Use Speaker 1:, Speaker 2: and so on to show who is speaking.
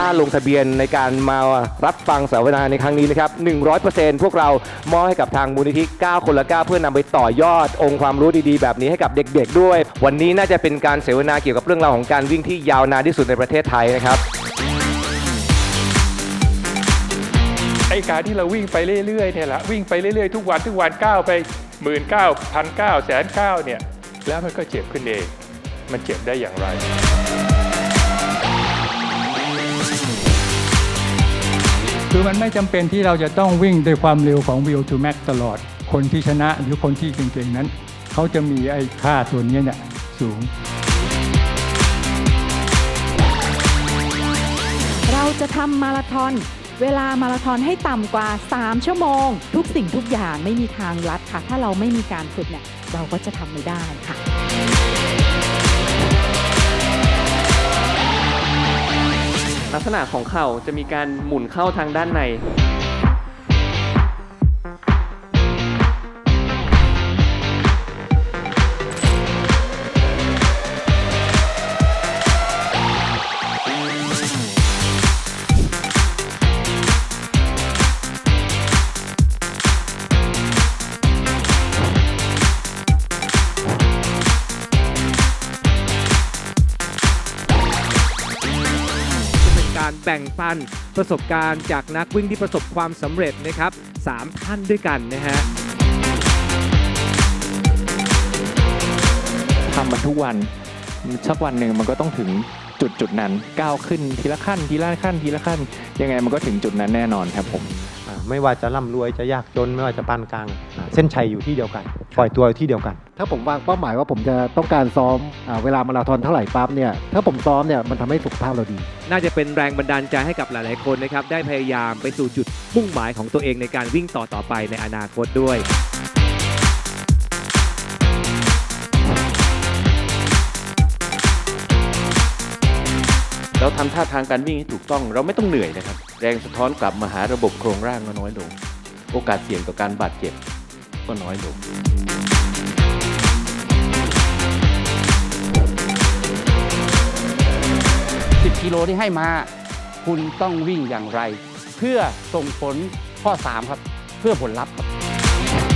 Speaker 1: ค่าลงทะเบียนในการมารับฟังสัมมนาในครั้งนี้นะครับ 100%พวกเรามอบให้กับทางมูลนิธิ 9 คนละ 9 เพื่อนำไปต่อยอดองค์ความรู้ดีๆ แบบนี้ให้กับเด็กๆด้วย วันนี้น่าจะเป็นการเสวนาเกี่ยวกับเรื่องราวของการวิ่งที่ยาวนานที่สุดในประเทศไทยนะครับ
Speaker 2: ไอ้การที่เราวิ่งไปเรื่อยๆเนี่ยแหละวิ่งไปเรื่อยๆทุกวันทุกวันก้าวไปหมื่นเก้าพันเก้าแสนเก้าเนี่ยแล้วมันก็เจ็บขึ้นเอง มันเจ็บได้อย่างไร
Speaker 3: คือมันไม่จำเป็นที่เราจะต้องวิ่งด้วยความเร็วของ Will to Max ตลอด คนที่ชนะหรือคนที่เก่งๆนั้น เขาจะมีไอ้ค่าตัวนี้เนี่ยสูง
Speaker 4: เราจะทำมาราธอน เวลามาราธอนให้ต่ำกว่า 3 ชั่วโมง ทุกสิ่งทุกอย่างไม่มีทางลัดค่ะ ถ้าเราไม่มีการฝึกเนี่ยเราก็จะทำไม่ได้ค่ะ
Speaker 5: ลักษณะของเข่าจะมีการหมุนเข้าทางด้านใน
Speaker 6: แบ่งปันประสบการณ์จากนักวิ่งที่ประสบความสำเร็จนะครับสามท่านด้วยกันนะฮะ
Speaker 7: ทำมันทุกวันสักวันหนึ่งมันก็ต้องถึงจุดจุดนั้นก้าวขึ้นทีละขั้นทีละขั้นทีละขั้น ยังไงมันก็ถึงจุดนั้นแน่นอนครับผม
Speaker 8: ไม่ว่าจะร่ำรวยจะยากจนไม่ว่าจะปานกลางอ่าเส้นชัยอยู่ที่เดียวกัน ปล่อยตัวอยู่ที่เดียวกัน
Speaker 9: ถ้าผมวางเป้าหมายว่าผมจะต้องการซ้อมอาเวลามาราธอนเท่าไหร่ปั๊บเนี่ยถ้าผมซ้อมเนี่ยมันทำให้สุขภาพเราดี
Speaker 6: น่าจะเป็นแรงบันดาลใจให้กับหลาย ๆ คนนะครับได้พยายามไปสู่จุดมุ่งหมายของตัวเองในการวิ่งต่อต่อไปในอนาคตด้วย
Speaker 10: ราทำท่าทางการวิ่งให้ถูกต้อง เราไม่ต้องเหนื่อยนะครับ แรงสะท้อนกลับมาหาระบบโครงร่างก็น้อยลง โอกาสเสี่ยงต่อการบาดเจ็บก็น้อยลง
Speaker 11: 10กิโลที่ให้มา คุณต้องวิ่งอย่างไร เพื่อส่งผลข้อ 3 ครับ เพื่อผลลัพธ์ครับ